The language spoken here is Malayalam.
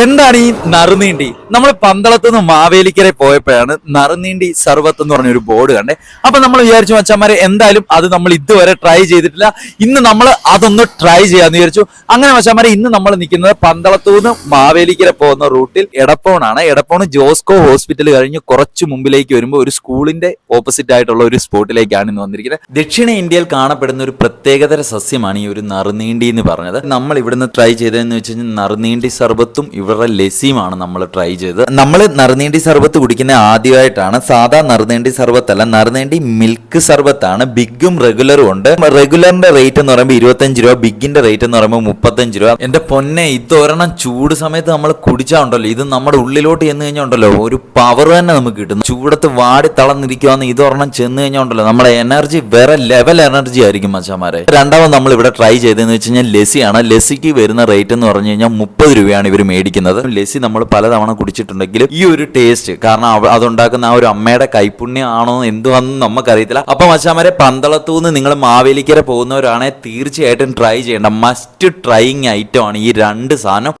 എന്താണ് ഈ നറുനീണ്ടി നമ്മൾ പന്തളത്ത് നിന്ന് മാവേലിക്കര പോയപ്പോഴാണ് നറുനീണ്ടി സർവത്ത് എന്ന് പറഞ്ഞ ഒരു ബോർഡ് കണ്ടേ. അപ്പൊ നമ്മൾ വിചാരിച്ചു മച്ചന്മാരെ എന്തായാലും അത് നമ്മൾ ഇതുവരെ ട്രൈ ചെയ്തിട്ടില്ല. ഇന്ന് നമ്മൾ അതൊന്ന് ട്രൈ ചെയ്യാന്ന് വിചാരിച്ചു. അങ്ങനെ മച്ചന്മാരെ ഇന്ന് നമ്മൾ നിൽക്കുന്നത് പന്തളത്തു നിന്ന് മാവേലിക്കര പോകുന്ന റൂട്ടിൽ എടപ്പോണാണ്. എടപ്പോണ് ജോസ്കോ ഹോസ്പിറ്റൽ കഴിഞ്ഞ് കുറച്ച് മുമ്പിലേക്ക് വരുമ്പോൾ ഒരു സ്കൂളിന്റെ ഓപ്പോസിറ്റ് ആയിട്ടുള്ള ഒരു സ്പോട്ടിലേക്കാണ് ഇന്ന് വന്നിരിക്കുന്നത്. ദക്ഷിണ ഇന്ത്യയിൽ കാണപ്പെടുന്ന ഒരു പ്രത്യേകതര സസ്യമാണ് ഈ ഒരു നറുനീണ്ടി എന്ന് പറഞ്ഞത്. നമ്മൾ ഇവിടുന്ന് ട്രൈ ചെയ്തതെന്ന് വെച്ച് കഴിഞ്ഞാൽ നറുനീണ്ടി സർബത്തും ഇവരുടെ ലസ്സിയുമാണ് നമ്മൾ ട്രൈ ചെയ്തത്. നമ്മൾ നറുനീണ്ടി സർബത്ത് കുടിക്കുന്ന ആദ്യമായിട്ടാണ് സാധാ നറുനീണ്ടി സർബത്തല്ല നറുനീണ്ടി മിൽക്ക് സർബത്താണ് ബിഗും റെഗുലറും ഉണ്ട്. റെഗുലറിന്റെ റേറ്റ് എന്ന് പറയുമ്പോൾ ഇരുപത്തഞ്ച് രൂപ ബിഗിന്റെ റേറ്റ് എന്ന് പറയുമ്പോൾ മുപ്പത്തഞ്ച് രൂപ. എന്റെ പൊന്നെ ഇതൊരെണ്ണം ചൂട് സമയത്ത് നമ്മൾ കുടിച്ചാ ഉണ്ടല്ലോ. ഇത് നമ്മുടെ ഉള്ളിലോട്ട് ചെന്ന് കഴിഞ്ഞാൽ ഉണ്ടല്ലോ. ഒരു പവർ തന്നെ നമുക്ക് കിട്ടുന്നു. ചൂടത്ത് വാടി തളർന്നിരിക്കുവാന്ന് ഇതൊരെണ്ണം ചെന്ന് കഴിഞ്ഞാൽ ഉണ്ടല്ലോ. നമ്മുടെ എനർജി വേറെ ലെവൽ എനർജി ആയിരിക്കും മച്ചാമാരെ. രണ്ടാമത് നമ്മൾ ഇവിടെ ട്രൈ ചെയ്തതെന്ന് വെച്ച് കഴിഞ്ഞാൽ ലെസിയാണ് ലെസിക്ക് വരുന്ന റേറ്റ് എന്ന് പറഞ്ഞു കഴിഞ്ഞാൽ മുപ്പത് രൂപയാണ് ഇവർ മേടിക്കുന്നത്. ലസ്സി നമ്മൾ പലതവണ കുടിച്ചിട്ടുണ്ടെങ്കിലും ഈ ഒരു ടേസ്റ്റ് കാരണം അതുണ്ടാക്കുന്ന ആ ഒരു അമ്മയുടെ കൈപുണ്യം ആണോ എന്തുവാണെന്ന് നമുക്കറിയത്തില്ല അപ്പൊ മച്ചാമാരെ പന്തളത്തു നിന്ന് നിങ്ങൾ മാവേലിക്കര പോകുന്നവരാണെങ്കിൽ തീർച്ചയായിട്ടും ട്രൈ ചെയ്യേണ്ട. മസ്റ്റ് ട്രൈയിങ് ഐറ്റം ആണ് ഈ രണ്ട് സാധനം.